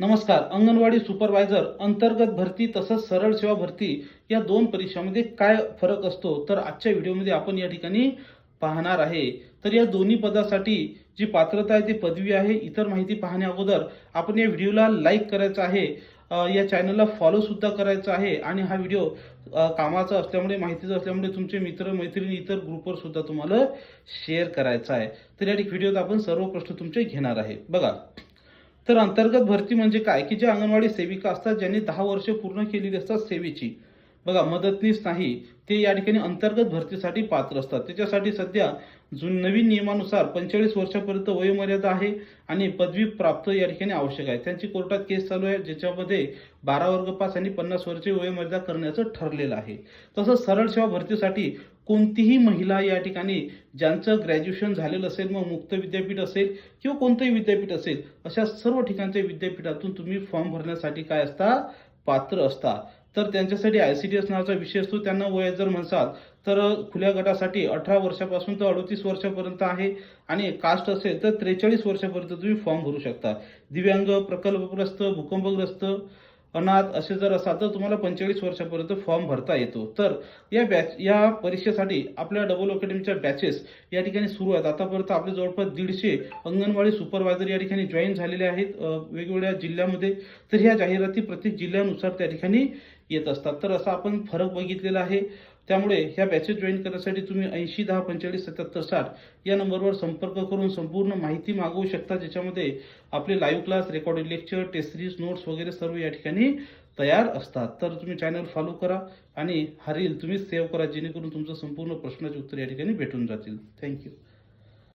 नमस्कार अंगणवाडी सुपरवायझर अंतर्गत भरती तसंच सरळ सेवा भरती या दोन परीक्षामध्ये काय फरक असतो तर आजच्या व्हिडिओमध्ये आपण या ठिकाणी पाहणार आहे. तर या दोन्ही पदासाठी जी पात्रता आहे ती पदवी आहे इतर माहिती पाहण्या अगोदर आपण या व्हिडिओला लाईक करायचं आहे या चॅनलला फॉलो सुद्धा करायचं आहे आणि हा व्हिडिओ कामाचा असल्यामुळे माहितीचा असल्यामुळे तुमचे मित्र मैत्रिणी इतर ग्रुपवर सुद्धा तुम्हाला शेअर करायचा आहे. तर या व्हिडिओत आपण सर्व प्रश्न तुमचे घेणार आहे. बघा तर अंतर्गत भरती म्हणजे काय? की ज्या अंगणवाडी सेविका असतात ज्यांनी दहा वर्ष पूर्ण केलेली असतात सेवेची बघा मदतनीस नाही ते या ठिकाणी अंतर्गत भरतीसाठी पात्र असतात. त्याच्यासाठी सध्या जुन नवीन नियमानुसार पंचेचाळीस वर्षापर्यंत वयोमर्यादा आहे आणि पदवी प्राप्त या ठिकाणी आवश्यक आहे. त्यांची कोर्टात केस चालू आहे ज्याच्यामध्ये बारा वर्ग पास आणि पन्नास वर्षे वयोमर्यादा करण्याचं ठरलेलं आहे. तसंच सरळ सेवा भरतीसाठी कोणतीही महिला या ठिकाणी ज्यांचं ग्रॅज्युएशन झालेलं असेल मग मुक्त विद्यापीठ असेल किंवा कोणतंही विद्यापीठ असेल अशा सर्व ठिकाणच्या विद्यापीठातून तुम्ही फॉर्म भरण्यासाठी काय असता? पात्र असता. तर त्यांच्यासाठी आय सी टी एस नावाचा विषय असतो त्यांना वय जर म्हणसाल तर खुल्या गटासाठी अठरा वर्षापासून तर अडतीस वर्षापर्यंत आहे आणि कास्ट असेल तर त्रेचाळीस वर्षापर्यंत तुम्ही फॉर्म भरू शकता. दिव्यांग प्रकल्पग्रस्त भूकंपग्रस्त अनाथ असे जर असाल तर तुम्हाला पंचेचाळीस वर्षापर्यंत फॉर्म भरता येतो. तर या बॅच या परीक्षेसाठी आपल्या डबल अकॅडमीच्या बॅचेस या ठिकाणी सुरू आहेत. आतापर्यंत आपले जवळपास दीडशे अंगणवाडी सुपरवायझर या ठिकाणी जॉईन झालेले आहेत वेगवेगळ्या जिल्ह्यामध्ये. तर ह्या जाहिराती प्रत्येक जिल्ह्यानुसार त्या ठिकाणी येत असतात. तर असा आपण फरक बघितलेला आहे. त्यामुळे ह्या बॅचेस जॉईन करण्यासाठी तुम्ही ऐंशी दहा पंचेचाळीस सत्याहत्तर साठ या नंबरवर संपर्क करून संपूर्ण माहिती मागवू शकता. ज्याच्यामध्ये आपले live class recorded lecture test series notes वगैरे सर्व या ठिकाणी तयार असतात. तर तुम्ही चॅनल फॉलो करा आणि हा रील तुम्ही सेव्ह करा जेणेकरून तुमचं संपूर्ण प्रश्नाचे उत्तर या ठिकाणी भेटून जातील. थँक्यू